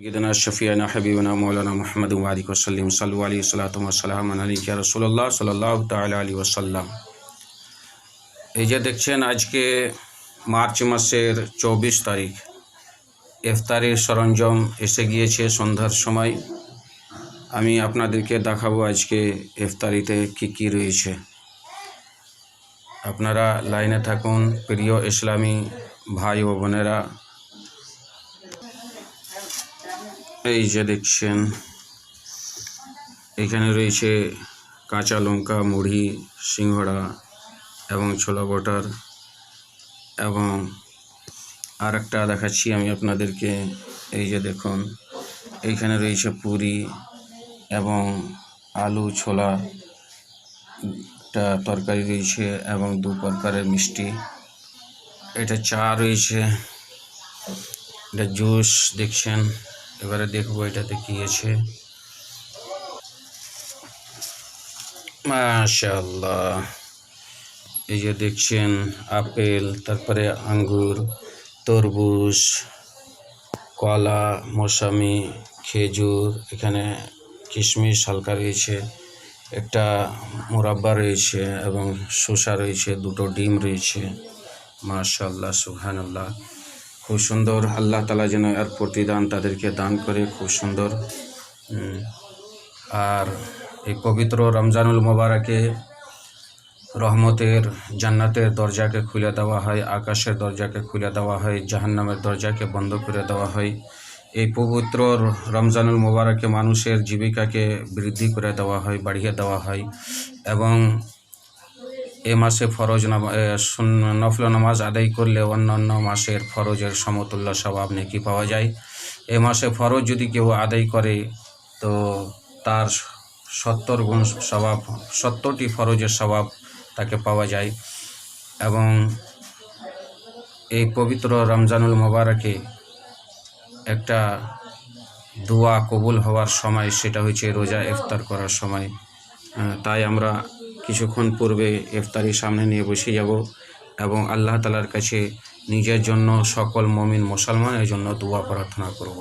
سيدنا شفيعنا حبيبنا مولانا محمد وعليك وسلم صلوا عليه الصلاة والسلام عليك يا رسول الله صلى الله تعالى عليه وسلم এই যে দেখছেন আজকে মার্চ মাসের চব্বিশ তারিখ ইফতারির সরঞ্জাম এসে গিয়েছে সন্ধ্যার সময় আমি আপনাদেরকে দেখাবো আজকে ইফতারিতে কি কি রয়েছে আপনারা লাইনে থাকুন প্রিয় ইসলামী ভাই ও বোনেরা এই যে দেখছেন, এখানে রয়েছে কাঁচা লঙ্কা, মুড়ি, সিঙ্গড়া এবং ছোলা বটার এবং আর একটা দেখাচ্ছি আমি আপনাদেরকে। এই যে দেখুন এইখানে রয়েছে পুরি এবং আলু, ছোলা, একটা তরকারি রয়েছে এবং দু প্রকারের মিষ্টি। এটা চা রয়েছে, এটা জুস, দেখছেন। এবারে দেখব এটাতে কি আছে। মাশাল্লাহ এই যে দেখছেন আপেল, তারপরে আঙ্গুর, তরমুজ, কলা, মৌসামি, খেজুর, এখানে কিশমিশ, হালকা রয়েছে, একটা মুরাব্বা রয়েছে এবং শসা রয়েছে, দুটো ডিম রয়েছে। মাশাল্লাহ সুবহানাল্লাহ। খুব সুন্দর আল্লাহ তালা যেন এর প্রতিদান তাদেরকে দান করে, খুব সুন্দর। আর এই পবিত্র রমজানুল মোবারকে রহমতের, জান্নাতের দরজাকে খুলে দেওয়া হয়, আকাশের দরজাকে খুলে দেওয়া হয়, জাহান্নামের দরজাকে বন্ধ করে দেওয়া হয়। এই পবিত্র রমজানুল মোবারকে মানুষের জীবিকাকে বৃদ্ধি করে দেওয়া হয়, বাড়িয়ে দেওয়া হয় এবং এ মাসে ফরজ নফল নামাজ আদায় করলে অন্যান্য মাসের ফরজের সমতুল্য স্বভাব নেকি পাওয়া যায়। এ মাসে ফরজ যদি কেউ আদায় করে, তো তার সত্তর গুণ স্বভাব, সত্তরটি ফরজের স্বভাব তাকে পাওয়া যায়। এবং এই পবিত্র রমজানুল মোবারকে একটা দোয়া কবুল হওয়ার সময়, সেটা হচ্ছে রোজা ইফতার করার সময়। তাই আমরা কিছুক্ষণ পূর্বে ইফতারি সামনে নিয়ে বসে যাব এবং আল্লাহ তালার কাছে নিজের জন্য সকল মমিন মুসলমানের জন্য দোয়া প্রার্থনা করব।